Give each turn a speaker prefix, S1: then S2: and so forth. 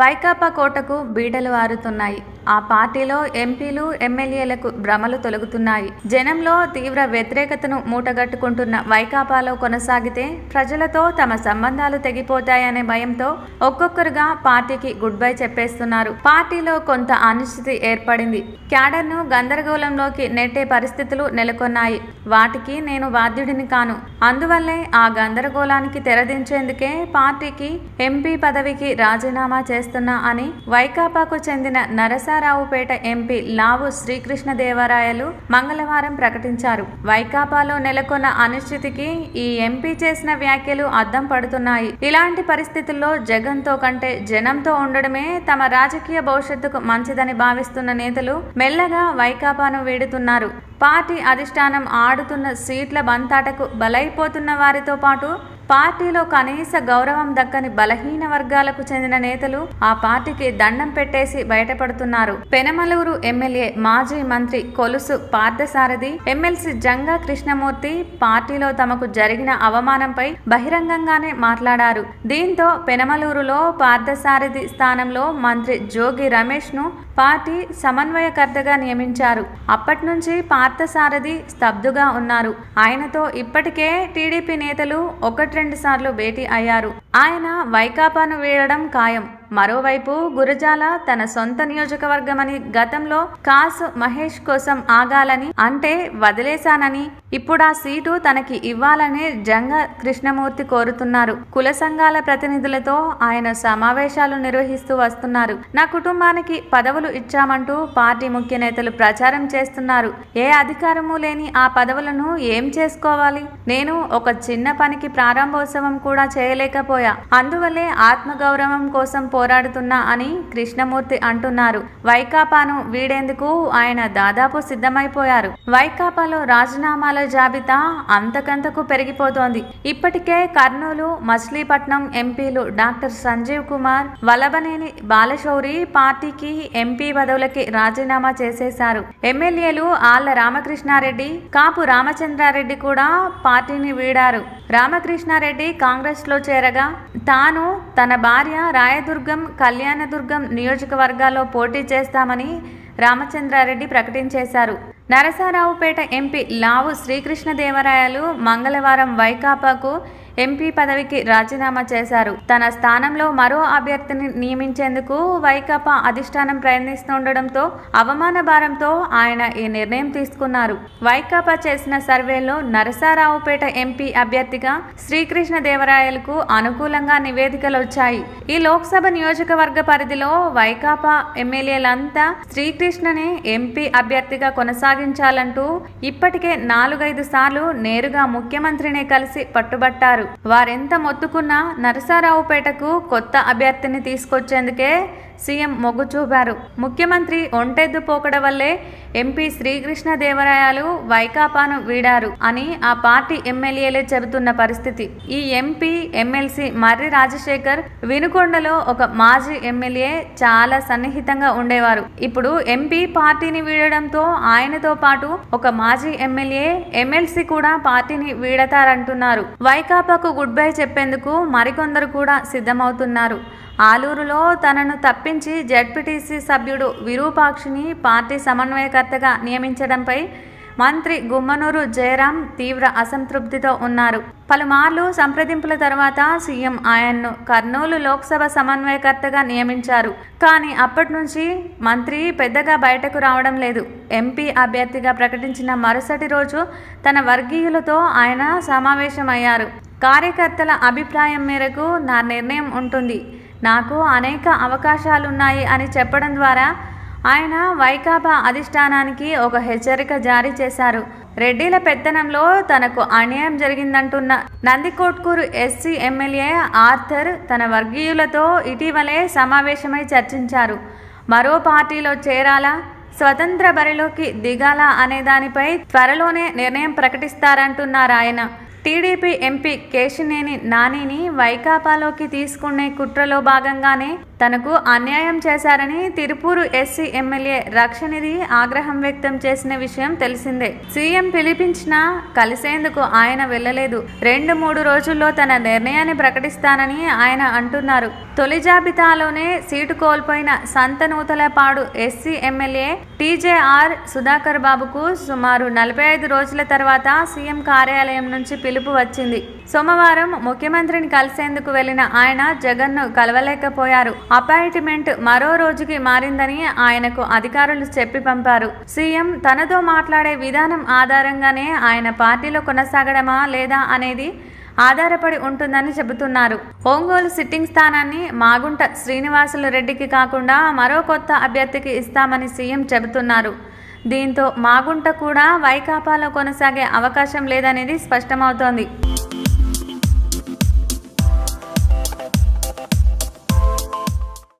S1: వైకాపా కోటకు బీడలు వారుతున్నాయి ఆ పార్టీలో ఎంపీలు ఎమ్మెల్యేలకు భ్రమలు తొలగుతున్నాయి. జనంలో తీవ్ర వ్యతిరేకతను మూటగట్టుకుంటున్న వైకాపాలో కొనసాగితే ప్రజలతో తమ సంబంధాలు తెగిపోతాయనే భయంతో ఒక్కొక్కరుగా పార్టీకి గుడ్ బై చెప్పేస్తున్నారు. పార్టీలో కొంత అనిశ్చితి ఏర్పడింది. క్యాడర్ను గందరగోళంలోకి నెట్టే పరిస్థితులు నెలకొన్నాయి. వాటికి నేను బాధ్యుడిని కాను. అందువల్లే ఆ గందరగోళానికి తెరదించేందుకే పార్టీకి ఎంపీ పదవికి రాజీనామా చేస్తున్నా అని వైకాపాకు చెందిన నరసారావుపేట ఎంపీ లావు శ్రీకృష్ణదేవరాయలు మంగళవారం ప్రకటించారు. వైకాపాలో నెలకొన్న అనిశ్చితికి ఈ ఎంపీ చేసిన వ్యాఖ్యలు అద్దం పడుతున్నాయి. ఇలాంటి పరిస్థితుల్లో జగన్తో కంటే జనంతో ఉండడమే తమ రాజకీయ భవిష్యత్తుకు మంచిదని భావిస్తున్న నేతలు మెల్లగా వైకాపాను వీడుతున్నారు. పార్టీ అధిష్టానం ఆడుతున్న సీట్ల బంతాటకు బలైపోతున్న వారితో పాటు పార్టీలో కనీస గౌరవం దక్కని బలహీన వర్గాలకు చెందిన నేతలు ఆ పార్టీకి దండం పెట్టేసి బయటపడుతున్నారు. పెనమలూరు ఎమ్మెల్యే మాజీ మంత్రి కొలుసు పార్థసారథి ఎమ్మెల్సీ జంగా కృష్ణమూర్తి పార్టీలో తమకు జరిగిన అవమానంపై బహిరంగంగానే మాట్లాడారు. దీంతో పెనమలూరులో పార్థసారథి స్థానంలో మంత్రి జోగి రమేష్ను పార్టీ సమన్వయకర్తగా నియమించారు. అప్పటి నుంచి పార్థసారథి స్తబ్దుగా ఉన్నారు. ఆయనతో ఇప్పటికే టీడీపీ నేతలు ఒకటి రెండు సార్లు భేటీ అయ్యారు. ఆయన వైకాపాను వీడడం ఖాయం. మరోవైపు గురజాల తన సొంత నియోజకవర్గమని గతంలో కాసు మహేష్ కోసం ఆగాలని అంటే వదిలేశానని ఇప్పుడు ఆ సీటు తనకి ఇవ్వాలని జంగ కృష్ణమూర్తి కోరుతున్నారు. కుల సంఘాల ప్రతినిధులతో ఆయన సమావేశాలు నిర్వహిస్తూ వస్తున్నారు. నా కుటుంబానికి పదవులు ఇచ్చామంటూ పార్టీ ముఖ్య నేతలు ప్రచారం చేస్తున్నారు. ఏ అధికారము లేని ఆ పదవులను ఏం చేసుకోవాలి? నేను ఒక చిన్న పనికి ప్రారంభోత్సవం కూడా చేయలేకపోయా. అందువల్లే ఆత్మగౌరవం కోసం పోరాడుతున్నా అని కృష్ణమూర్తి అంటున్నారు. వైకాపాను వీడేందుకు ఆయన దాదాపు సిద్ధమైపోయారు. వైకాపాలో రాజీనామాల జాబితా అంతకంతకు పెరిగిపోతోంది. ఇప్పటికే కర్నూలు మచిలీపట్నం ఎంపీలు డాక్టర్ సంజీవ్ కుమార్ వలబనేని బాలశౌరి పార్టీకి ఎంపీ పదవులకి రాజీనామా చేసేశారు. ఎమ్మెల్యేలు ఆళ్ళ రామకృష్ణారెడ్డి కాపు రామచంద్రారెడ్డి కూడా పార్టీని వీడారు. రామకృష్ణారెడ్డి కాంగ్రెస్లో చేరగా తాను తన భార్య రాయదుర్గం కళ్యాణదుర్గం నియోజకవర్గాల్లో పోటీ చేస్తామని రామచంద్రారెడ్డి ప్రకటించేశారు. నరసారావుపేట ఎంపీ లావు శ్రీకృష్ణదేవరాయలు మంగళవారం వైకాపాకు ఎంపీ పదవికి రాజీనామా చేశారు. తన స్థానంలో మరో అభ్యర్థిని నియమించేందుకు వైకాపా అధిష్టానం ప్రయత్నిస్తుండటంతో అవమాన భారంతో ఆయన ఈ నిర్ణయం తీసుకున్నారు. వైకాపా చేసిన సర్వేలో నరసారావుపేట ఎంపీ అభ్యర్థిగా శ్రీకృష్ణదేవరాయలకు అనుకూలంగా నివేదికలు వచ్చాయి. ఈ లోక్సభ నియోజకవర్గ పరిధిలో వైకాపా ఎమ్మెల్యేలంతా శ్రీకృష్ణని ఎంపీ అభ్యర్థిగా కొనసాగించాలంటూ ఇప్పటికే నాలుగైదు సార్లు నేరుగా ముఖ్యమంత్రిని కలిసి పట్టుబట్టారు. వారెంత మొత్తుకున్నా నరసారావుపేటకు కొత్త అభ్యర్థిని తీసుకొచ్చేందుకే సీఎం మొగ్గు చూపారు. ముఖ్యమంత్రి ఒంటెద్దు పోకడ వల్లే ఎంపీ శ్రీకృష్ణదేవరాయలు వైకాపాను వీడారు అని ఆ పార్టీ ఎమ్మెల్యేలే చెబుతున్న పరిస్థితి. ఈ ఎంపీ ఎమ్మెల్సీ మర్రి రాజశేఖర్ వినుకొండలో ఒక మాజీ ఎమ్మెల్యే చాలా సన్నిహితంగా ఉండేవారు. ఇప్పుడు ఎంపీ పార్టీని వీడడంతో ఆయనతో పాటు ఒక మాజీ ఎమ్మెల్యే ఎమ్మెల్సీ కూడా పార్టీని వీడతారంటున్నారు. వైకాపా వైకాపాకు గుడ్ బై చెప్పేందుకు మరికొందరు కూడా సిద్ధమవుతున్నారు. ఆలూరులో తనను తప్పించి జడ్పీటీసీ సభ్యుడు విరూపాక్షిని పార్టీ సమన్వయకర్తగా నియమించడంపై మంత్రి గుమ్మనూరు జయరాం తీవ్ర అసంతృప్తితో ఉన్నారు. పలుమార్లు సంప్రదింపుల తర్వాత సీఎం ఆయన్ను కర్నూలు లోక్సభ సమన్వయకర్తగా నియమించారు. కానీ అప్పటి నుంచి మంత్రి పెద్దగా బయటకు రావడం లేదు. ఎంపీ అభ్యర్థిగా ప్రకటించిన మరుసటి రోజు తన వర్గీయులతో ఆయన సమావేశమయ్యారు. కార్యకర్తల అభిప్రాయం మేరకు నా నిర్ణయం ఉంటుంది. నాకు అనేక అవకాశాలున్నాయి అని చెప్పడం ద్వారా ఆయన వైకాపా అధిష్టానానికి ఒక హెచ్చరిక జారీ చేశారు. రెడ్డిల పెత్తనంలో తనకు అన్యాయం జరిగిందంటున్న నందికోట్కూరు ఎస్సీ ఎమ్మెల్యే ఆర్థర్ తన వర్గీయులతో ఇటీవలే సమావేశమై చర్చించారు. మరో పార్టీలో చేరాలా స్వతంత్ర బరిలోకి దిగాలా అనే దానిపై త్వరలోనే నిర్ణయం ప్రకటిస్తారంటున్నారు ఆయన. టీడీపీ ఎంపీ కేశినేని నానిని వైకాపాలోకి తీసుకునే కుట్రలో భాగంగానే తనకు అన్యాయం చేశారని తిరుపూరు ఎస్సీ ఎమ్మెల్యే రక్షనిధి ఆగ్రహం వ్యక్తం చేసిన విషయం తెలిసిందే. సీఎం పిలిపించినా కలిసేందుకు ఆయన వెళ్ళలేదు. రెండు మూడు రోజుల్లో తన నిర్ణయాన్ని ప్రకటిస్తానని ఆయన అంటున్నారు. తొలి జాబితాలోనే సీటు కోల్పోయిన Santhanuthalapadu SC MLA TJR Sudhakar బాబుకు సుమారు నలభై ఐదు రోజుల తర్వాత సీఎం కార్యాలయం నుంచి పిలుపు వచ్చింది. సోమవారం ముఖ్యమంత్రిని కలిసేందుకు వెళ్ళిన ఆయన జగన్ను కలవలేకపోయారు. అపాయింట్మెంట్ మరో రోజుకి మారిందని ఆయనకు అధికారులు చెప్పి పంపారు. సీఎం తనతో మాట్లాడే విధానం ఆధారంగానే ఆయన పార్టీలో కొనసాగడమా లేదా అనేది ఆధారపడి ఉంటుందని చెబుతున్నారు. ఒంగోలు సిట్టింగ్ స్థానాన్ని మాగుంట శ్రీనివాసులు రెడ్డికి కాకుండా మరో కొత్త అభ్యర్థికి ఇస్తామని సీఎం చెబుతున్నారు. దీంతో మాగుంట కూడా వైకాపాలో కొనసాగే అవకాశం లేదనేది స్పష్టమవుతోంది.